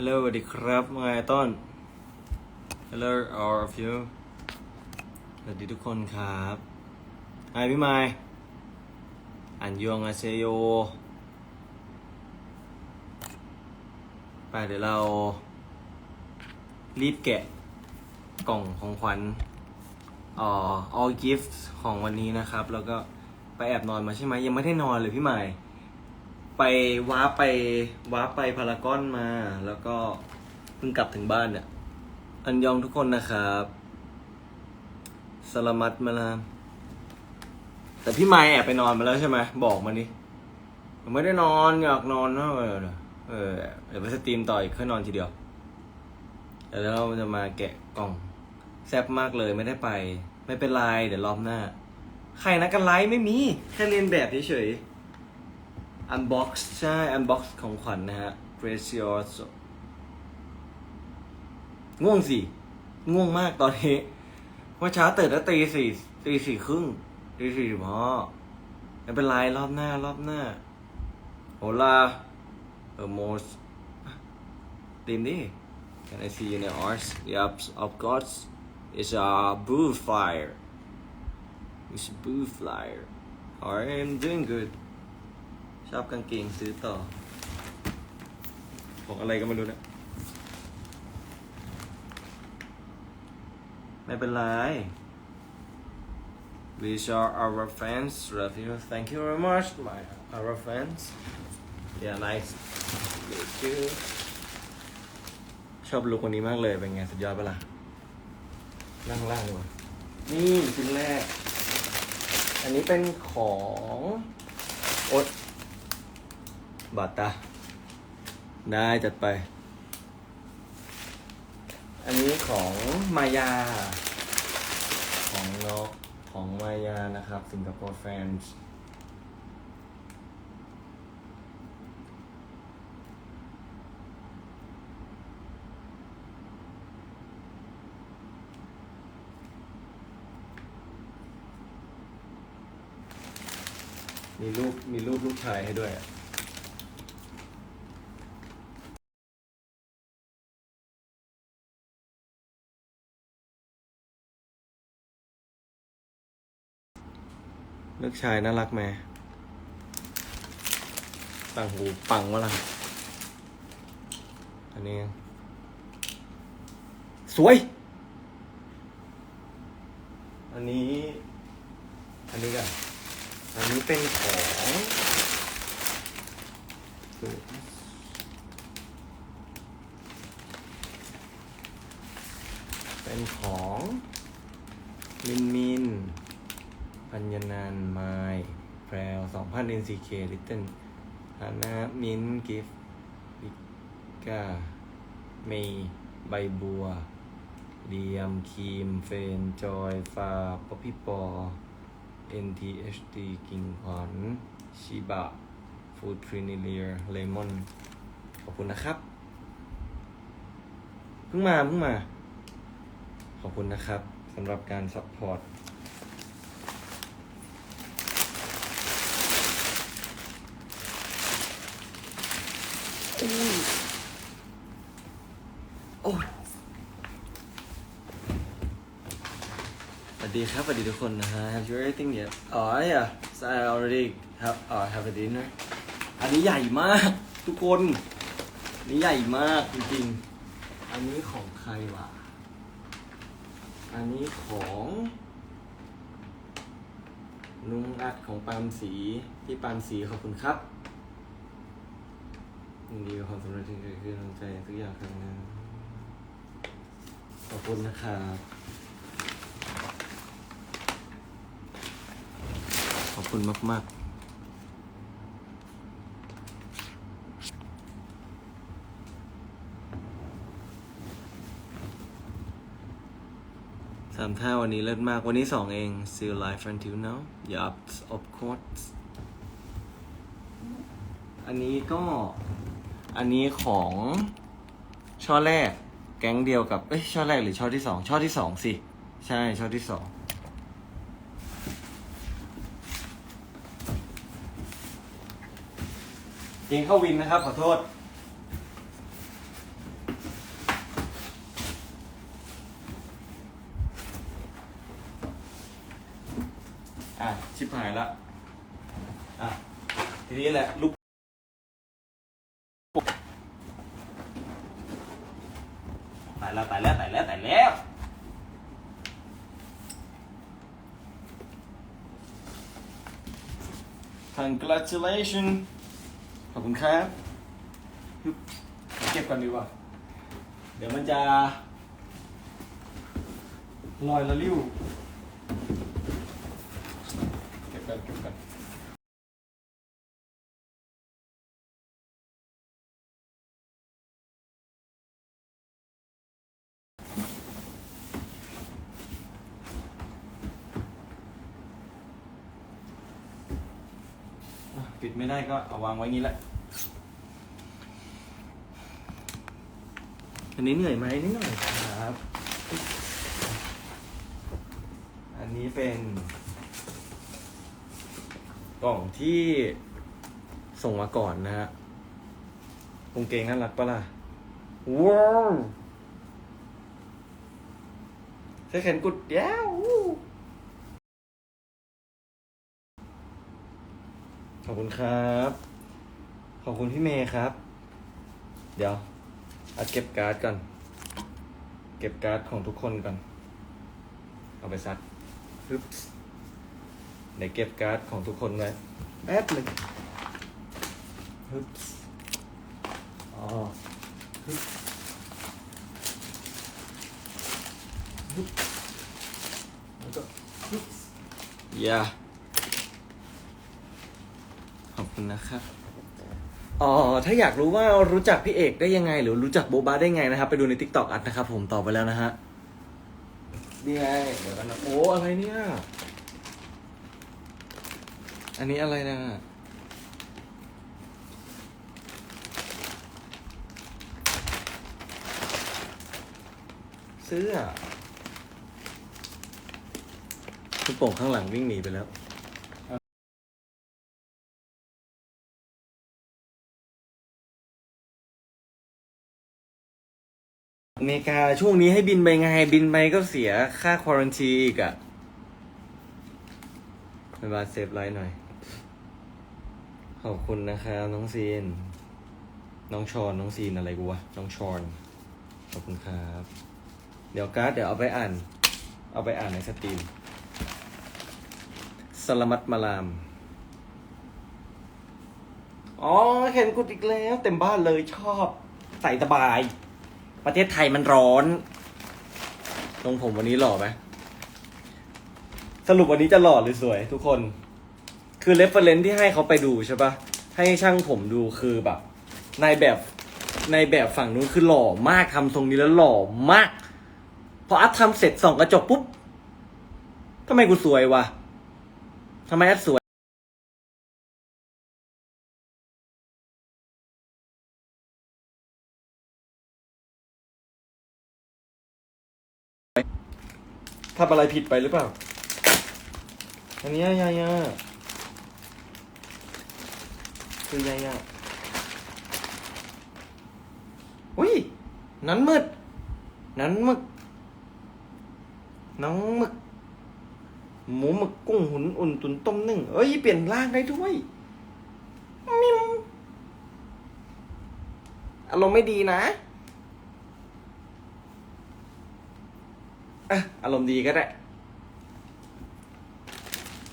Hello สวัสดีครับว่าไงต้น Hello all of you สวัสดีทุกคนครับไอพี่ไมค์อันยองอาเซโย ไปเดี๋ยวเรา รีบแกะกล่องของขวัญอ่อ all gifts ของวันนี้นะครับ แล้วก็ไปแอบนอนมาใช่ไหมยังไม่ได้นอนเลยพี่ใหม่ ไปว้าไปว้าไปพารากอนมา แล้วก็เพิ่งกลับถึงบ้านเนี่ย อันยองทุกคนนะครับสลามัดมาลามแต่พี่ไม้แอบไปนอนมาแล้วใช่ไหมบอกมาดิผมไม่ได้นอนอยากนอนนะเออเออเดี๋ยวไปสตรีมต่ออีกค่อยนอนทีเดียวเดี๋ยวเราจะมาแกะกล่องแซ่บมากเลยไม่ได้ไป ไม่เป็นไรเดี๋ยวรอบหน้า ใครนะกันไลฟ์ไม่มี แค่เรียนแบบเฉยๆ unbox ใช่ unbox ของขวัญนนะฮะ precious ง่วงสิ ง่วงมากตอนนี้ว่าเช้าตื่นแล้วตีสี่ตีสี่ครึ่งตีสี่พอไม่เป็นไรรอบหน้ารอบหน้าโหลาเออ most ตีมดิ Can I see in the arts? Yep, of course. It's a blue flyer. It's a blue flyer. Alright, I'm doing good. ชอบกางเกงซื้อต่อ ของอะไรก็ไม่รู้นะ ไม่เป็นไร These are our fans. Love you. Thank you very much, my our fans. Yeah, nice. Thank you. ชอบลุควันนี้มากเลย เป็นไง สุดยอดปะล่ะนั่งล่างดีกว่านี่ชิ้นแรก อันนี้เป็นของโอ๊ต บาตา ได้จัดไป อันนี้ของมายา ของนกของมายานะครับสิงคโปร์แฟนส์มีรูปมีรูปลูกชายให้ด้วย ลูกชายน่ารักไหมต่างหูปังวะล่ะ อันนี้ สวย อันนี้ อันนี้กัน อันนี้เป็นของเป็นของ มินมิน ปัญญนันไมล์แพรวสองพัน NCK ลิตเติ้ลฮานามินกิฟวิกาเมย์ใบบัวเดียมครีม เฟน จอย ฟาป๊อปปี้ปอ NTHT กิ่งขวัญชิบะ ฟูดทรินิเลียเลมอน ขอบคุณนะครับ เพิ่งมา เพิ่งมา ขอบคุณนะครับสำหรับการซัพพอร์ต โอ้สวัสดีครับสวัสดีทุกคนนะฮะ Have you everything yet อ๋อ yeah so I already have uh, have a dinner อันนี้ใหญ่มาก ทุกคนอันนี้ใหญ่มากจริงๆ อันนี้ของใครวะ อันนี้ของลุงอัดของปามสีที่ปามสีขอบคุณครับ ยินดีกับความสำเร็จที่เกิดขึ้นตั้งใจทุกอย่างครั้งหน้ขอบคุณนะครับ ขอบคุณมาก ๆ สามท่าวันนี้เลิศมาก วันนี้สองเอง See you live until now Yup of course อันนี้ก็ อันนี้ของช่อแรก แก๊งเดียวกับ เอ้ยช่อแรกหรือช่อที่สองช่อที่สองสิ ใช่ช่อที่สองยิงเข้าวินนะครับ ขอโทษ บหายละอะ ทีนี้แหละลูกตายแล้วตายแล้วตายแล้วตายแล้ว congratulations ขอบคุณครับฮึบเก็บก่อนดีกว่า เดี๋ยวมันจะลอยละลิ้ว เก็บกันเก็บกันอะปิดไม่ได้ ก็เอาวางไว้งี้แหละอันนี้เหนื่อยไหมนิดหน่อยครับ อันนี้เป็น กล่องที่ส่งมาก่อนนะฮะกางเกงน่ารักปะล่ะ ว้าวเสื้แขนกุดยาว ขอบคุณครับ ขอบคุณพี่เมย์ครับ เดี๋ยวเอาเก็บการ์ดก่อน เก็บการ์ดของทุกคนก่อน เอาไปซักฮึบเดี๋ยวเก็บการ์ดของทุกคนไว้แป๊บหนึ่งฮึบอ๋อฮึบฮึบแล้วก็ฮึบอย่า นะครับอ๋อถ้าอยากรู้ว่ารู้จักพี่เอกได้ยังไง หรือรู้จักโบบาได้ไงนะครับ ไปดูใน t ิ k t o k อัดนะครับ ผมตอบไปแล้วนะฮะนี่ไงเดี๋ยวกันนะโอ้อะไรเนี่ย อันนี้อะไรนะเสื้อคุณโป่งข้างหลังวิ่งหนีไปแล้ว เมริกาช่วงนี้ให้บินไปไง บินไปก็เสียค่าควอรันทีอีกอะไปบาเซฟไลน์หน่อย ขอบคุณนะครับน้องซีน น้องชอนน้องซีนอะไรกูวะ น้องชอน ขอบคุณครับ เดี๋ยวการ์ดเดี๋ยวเอาไปอ่าน เอาไปอ่านในสตรีมสลามัตมาลาม อ๋อเห็นกุดอีกแล้ว เต็มบ้านเลยชอบ ใส่สบาย ประเทศไทยมันร้อนทรงผมวันนี้หล่อไหมสรุปวันนี้จะหล่อหรือสวย ทุกคน คือเรฟเฟรนที่ให้เขาไปดูใช่ปะให้ช่างผมดูคือแบบในแบบในแบบฝั่งนู้นคือหล่อมากทำทรงนี้แล้วหล่อมาก พออัพทำเสร็จส่องกระจกปุ๊บทำไมกูสวยวะทำไมอัพสวย ทำอะไรผิดไปหรือเปล่า อันนี้ยายาคือยายาอุ้ย นั้นมืดนั้นมึก น้องมึก หมูหมึกกุ้งหุนอุ่นตุนต้มนึ่ง เอ้ย เปลี่ยนร่างได้ด้วย มิมอารมณ์ไม่ดีนะ อะอารมณ์ดีก็ได้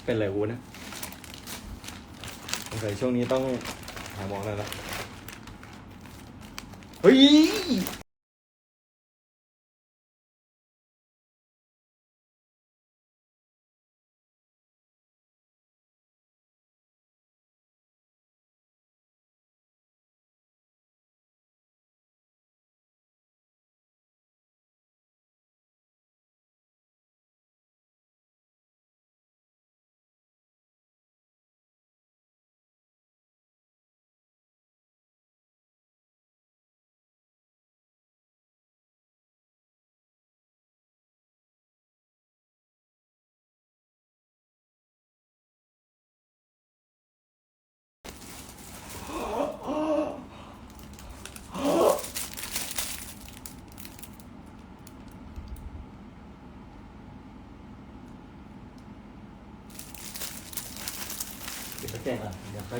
เป็นไรกูนะสงสัยช่วงนี้ต้องหาหมอแล้วละเฮ้ย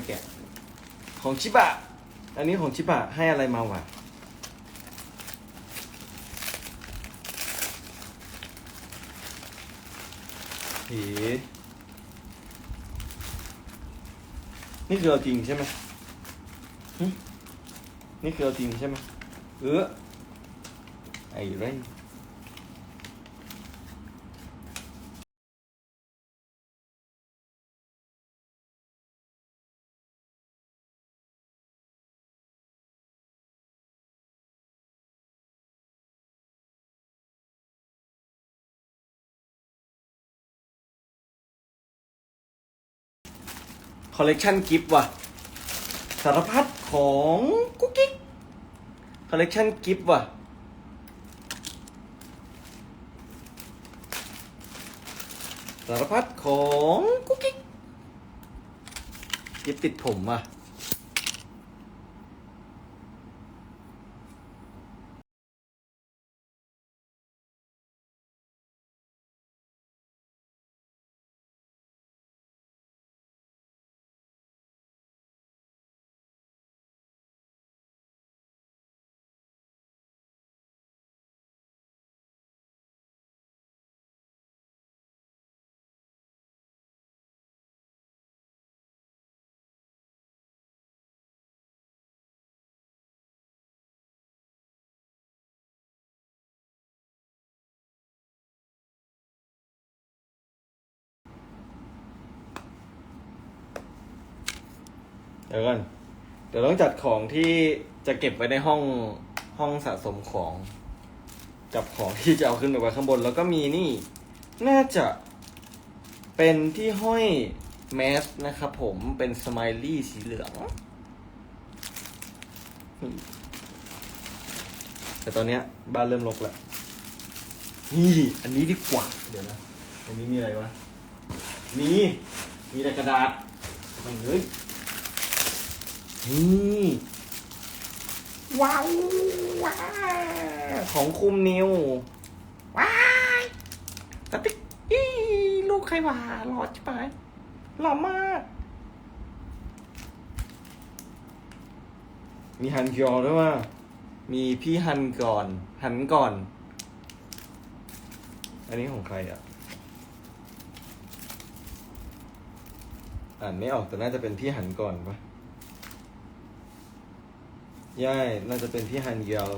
แกะ ของชิบะ อันนี้ของชิบะให้อะไรมาวะเฮ้นี่คือเอาจริงใช่ไหมนี่คือเอาจริงใช่ไหมเออไอ้ไร คอลเลกชันกิฟต์ว่ะ สารพัดของกุ๊กกิ๊กคอลเลกชันกิฟต์ว่ะ สารพัดของกุ๊กกิ๊กกิฟต์ติดผมว่ะ ดี๋ยวก่อน เดี๋ยวต้องจัดของที่จะเก็บไว้ในห้องห้องสะสมของ จับของที่จะเอาขึ้นไปไว้ข้างบน แล้วก็มีนี่ น่าจะเป็นที่ห้อยแมสนะครับผมเป็นสไมลี่สีเหลือง แต่ตอนเนี้ยบ้านเริ่มรกแล้ว นี่ อันนี้ดีกว่า เดี๋ยวนะ อันนี้มีอะไรวะมีมีแต่กระดาษ ไม่เฮ้ย นี่ว้าวว้าของคุมนิวว้ายสติ๊กอีลูกใครวะหล่อจิ๋ายหล่อมาก มีฮันยอด้วยว่า มีพี่ฮันก่อน หันก่อน อันนี้ของใครอะ อ่านไม่ออกแต่น่าจะเป็นพี่หันก่อนปะ ย่ายน่าจะเป็นพี่ฮันเยล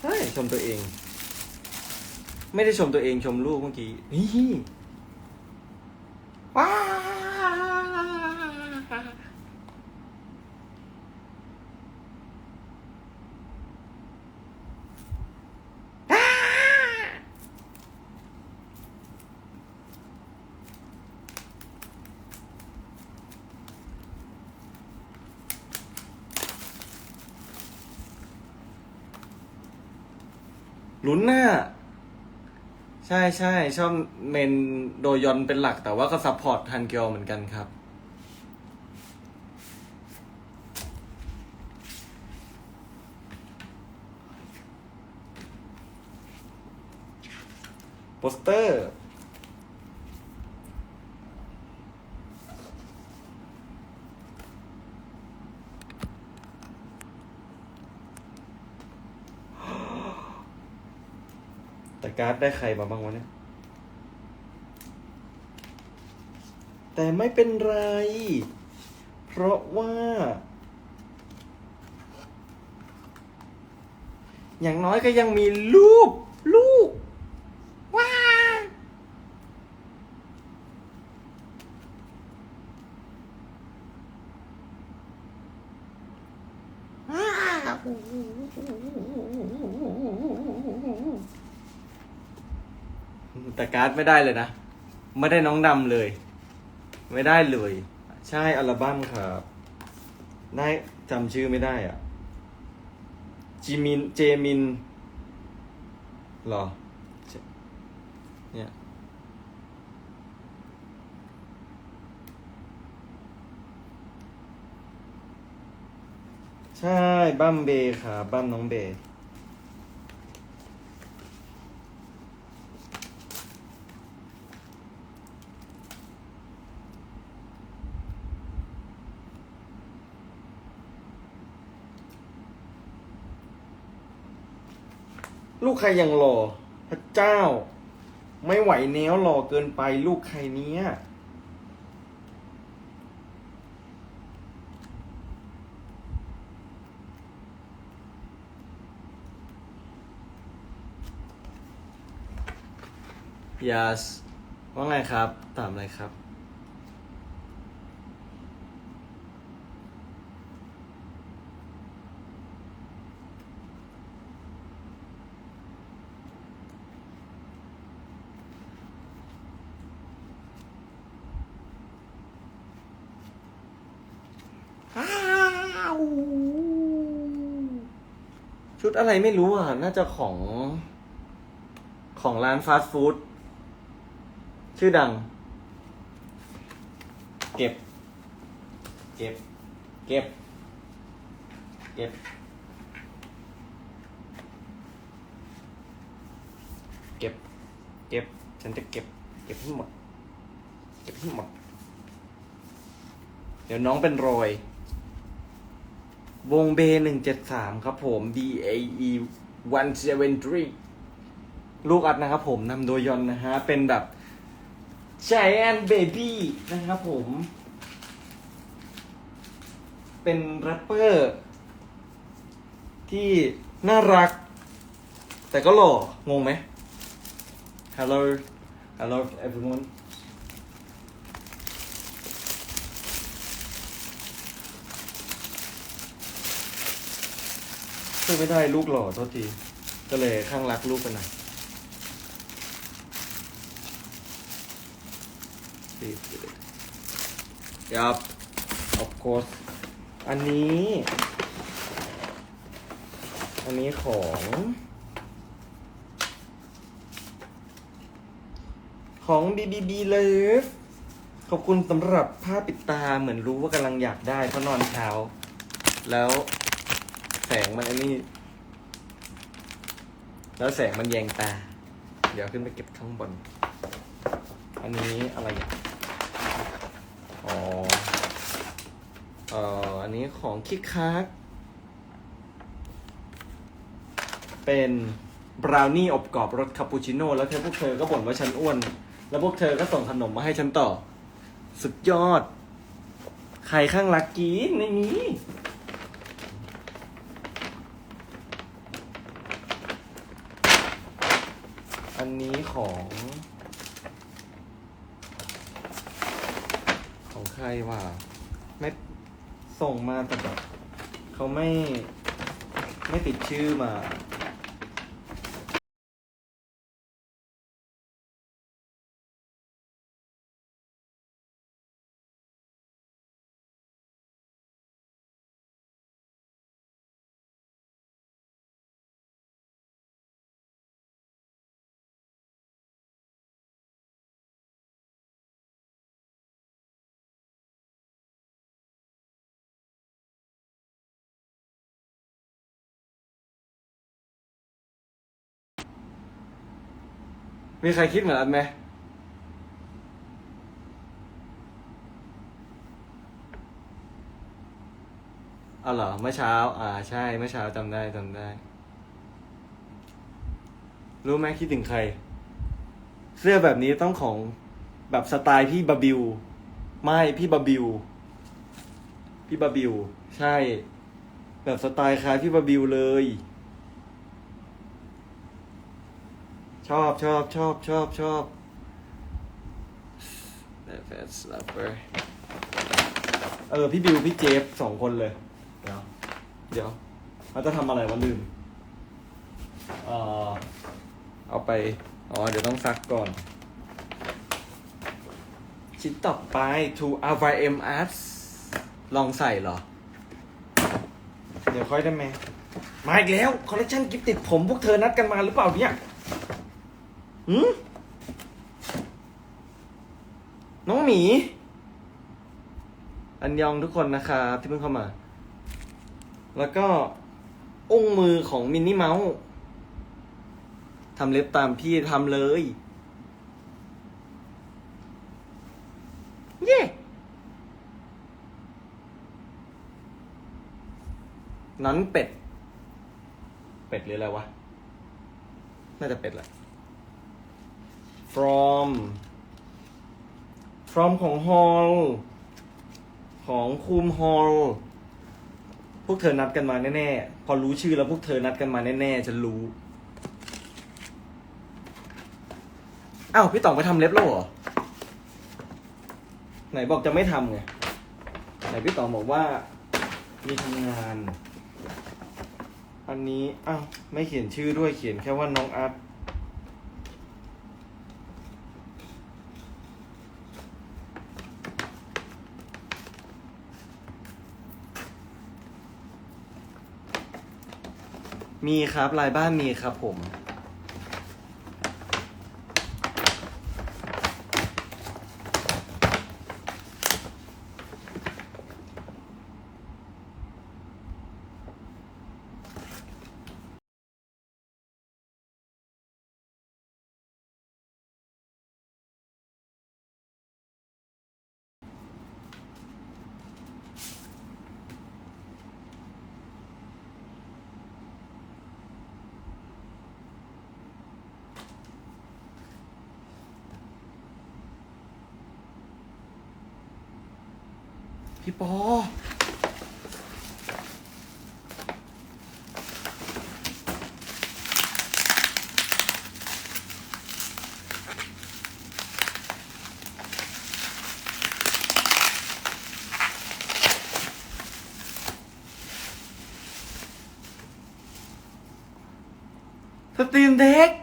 ใช่ชมตัวเอง ไม่ได้ชมตัวเองชมลูกเมื่อกี้นี่ว้าวอ้า ลุ้นหน้า ใช่ใช่ชอบเมนโดยอนเป็นหลัก แต่ว่าก็ซัพพอร์ตทันเกียวเหมือนกันครับ โปสเตอร์ แต่ การ์ดได้ใครมาบ้างวะเนี่ย แต่ไม่เป็นไร เพราะว่า อย่างน้อยก็ยังมีรูปลูกว้า ว้าว แต่การ์ดไม่ได้เลยนะ ไม่ได้น้องดำเลย ไม่ได้เลย ใช่อัลบั้มครับ ได้จำชื่อไม่ได้อะจิมินเจมินหรอ เนี่ยใช่บัมเบย์ครับบัมน้องเบ ลูกใครยังหล่อพระเจ้า ไม่ไหวแนวหล่อเกินไปลูกใครเนี้ยยาสว่าไงครับ ตามอะไรครับ อ้าวชุ ดอะไรไม่รู้อะ น่าจะของ ของร้านฟาสต์ฟู้ดชื่อดัง เก็บ เก็บ เก็บ เก็บ เก็บ เก็บ ฉันจะเก็บ เก็บให้หมด เก็บให้หมด เดี๋ยวน้องเป็นรอย วงเบหนึ่งเจ็ดสามครับผม B A E one seven three ลูกอัดนะครับผมนำโดยยอนนะฮะ เป็นแบบ Giant Baby นะครับผม เป็นแรปเปอร์ ที่น่ารัก แต่ก็หล่อ งงไหม Hello Hello everyone ช่วยไม่ได้ลูกหล่อโทษที ก็เลยข้างรักลูกไปหน่อยครับ of course อันนี้ อันนี้ของ ของ BBB Love ขอบคุณสำหรับผ้าปิดตาเหมือนรู้ว่ากำลังอยากได้เพราะนอนเช้า แล้ว งมันอันนี้ แล้วแสงมันแยงตา เดี๋ยวขึ้นไปเก็บข้างบน อันนี้อะไรอะอ๋อเอ่ออันนี้ของคิกคักเป็นบราวนี่อบกรอบรสคาปูชิโน่แล้วเธอพวกเธอก็บ่นว่าฉันอ้วน แล้วพวกเธอก็ส่งขนมมาให้ฉันต่อ สุดยอด ใครข้างรักกินไม่มี อันนี้ของ ของใครวะไม่ส่งมาแต่แบบเขาไม่ไม่ติดชื่อมา มีใครคิดเหมือนอันไหมอ๋อเหรอเมื่อเช้า อ่า ใช่เมื่อเช้าจำได้จำได้ รู้ไหมคิดถึงใคร เสื้อแบบนี้ต้องของแบบสไตล์พี่บาบิว ไม่พี่บาบิว พี่บาบิว ใช่ แบบสไตล์คล้ายพี่บาบิวเลย ชอบชอบชอบชอบชอบ That's lover เออ พี่บิว พี่เจฟสองคนเลย เดี๋ยว เดี๋ยวเขาจะทำอะไรวะลืมเอ่อเอาไป อ๋อ เดี๋ยวต้องซักก่อน ชิ้นต่อไป to RYM Arts ลองใส่เหรอ เดี๋ยวค่อยได้ไหมมาอีกแล้ว คอลเลคชันกิฟติดผมพวกเธอนัดกันมาหรือเปล่าเนี่ย หืมน้องหมี อันยองทุกคนนะครับที่เพิ่งเข้ามา แล้วก็องค์มือของมินนี่เมาส์ทำเล็บตามพี่ทำเลย เย่นั้นเป็ด เป็ดหรืออะไรวะ น่าจะเป็นแหละ from from ของ hall ของคุม hall พวกเธอนัดกันมาแน่ๆ พอรู้ชื่อแล้วพวกเธอนัดกันมาแน่ๆจะรู้ อ้าว พี่ต๋องไปทำเล็บแล้วเหรอ ไหนบอกจะไม่ทำไง ไหนพี่ต๋องบอกว่า มีทำงาน อันนี้ อ้าว ไม่เขียนชื่อด้วยเขียนแค่ว่าน้องอา มีครับลายบ้านมีครับผม พี่ปอ สตรีมเด็ก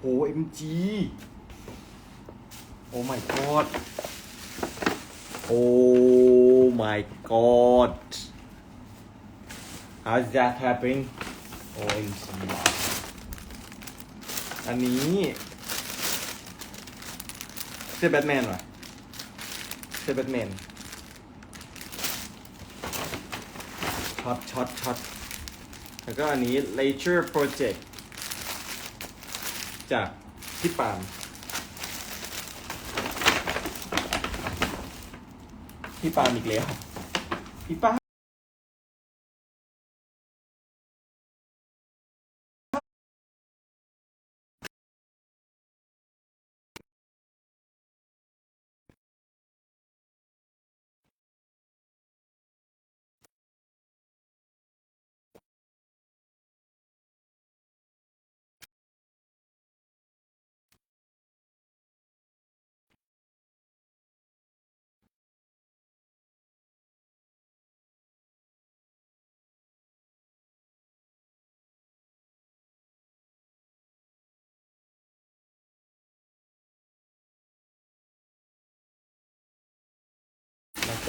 โห MG โอ้ my god โอ้ my god how's that happening OMG อันนี้เสื้อแบทแมนวะเสื้อแบทแมนช็อตช็อตช็อตแล้วก็อันนี้ Laser Project จากพี่ปาล์มพี่ปาล์มอีกแล้วพี่ปา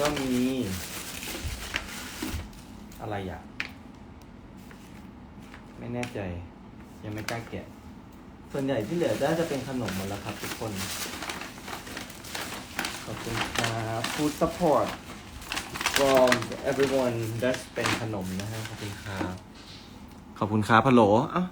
ก็มี อะไรอะ ไม่แน่ใจ ยังไม่กล้าแกะ ส่วนใหญ่ที่เหลือน่าจะเป็นขนมหมดแล้วครับทุกคน ขอบคุณครับ food support from everyone that's เป็นขนมนะฮะขอบคุณครับ ขอบคุณครับฮัลโหลอ้า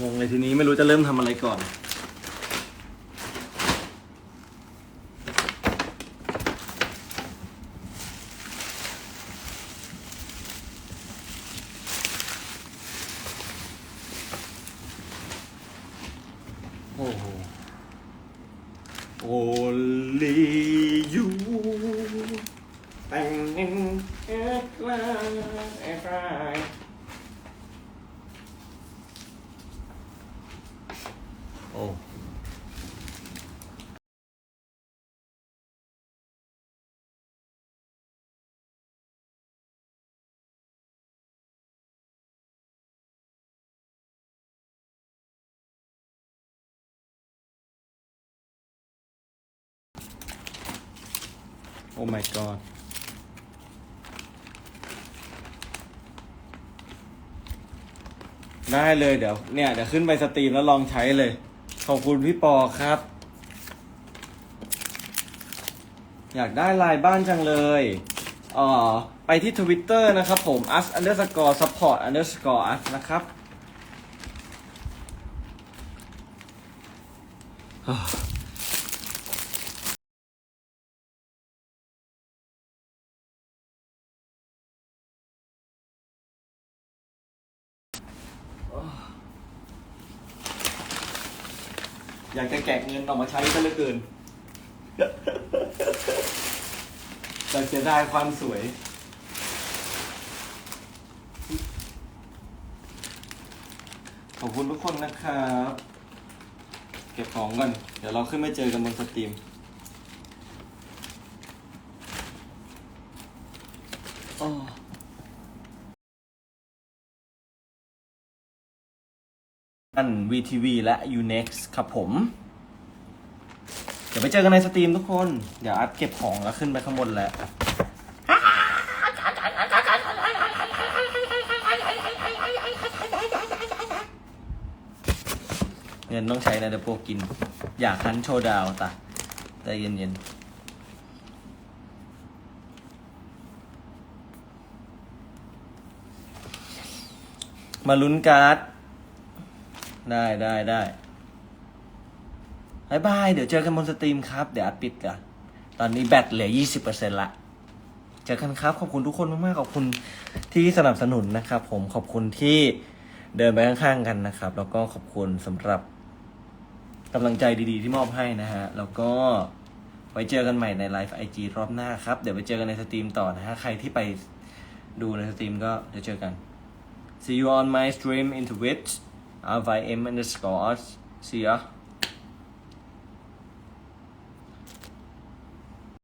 งงเลยทีนี้ไม่รู้จะเริ่มทำอะไรก่อน โอ้โห Only you แต่งเองเอ็กลาเอ็กลา อ้โอ้ my god ได้เลยเดี๋ยวเนี่ยเดี๋ยวขึ้นไปสตรีมแล้วลองใช้เลย ขอบคุณพี่ปอครับ อยากได้ลายบ้านจังเลยเอ่อไปที่ทวิตเตอร์นะครับผม us underscore support underscore us นะครับ อยากจะแกะเงินออกมาใช้ก็เหลือเกินแต่เสียดายความสวย ขอบคุณทุกคนนะครับ เก็บของก่อน เดี๋ยวเราขึ้นไปเจอกันบนสตรีมอ้อ น VTV และ Unex ครับผม เดี๋ยวไปเจอกันในสตรีมทุกคน เดี๋ยวอัดเก็บของแล้วขึ้นไปข้างบนแล้วเงินต้องใช้นะเดี๋ยวพวกกิน อยากคันโชว์ดาวตาใจเย็นๆมาลุ้นการ์ด ได้ได้ได้บายบาย เดี๋ยวเจอกันบนสตรีมครับ เดี๋ยวอัดปิดกันตอนนี้แบตเหลือ 20%ละ เจอกันครับ ขอบคุณทุกคนมากๆ ขอบคุณที่สนับสนุนนะครับผม ขอบคุณที่เดินไปข้างๆกันนะครับ แล้วก็ขอบคุณสำหรับกำลังใจดีๆที่มอบให้นะฮะ แล้วก็ไว้เจอกันใหม่ในไลฟ์ไอจีรอบหน้าครับ เดี๋ยวไปเจอกันในสตรีมต่อนะฮะ ใครที่ไปดูในสตรีมก็เดี๋ยวเจอกัน See you on my stream in Twitch, rym underscore us. See ya.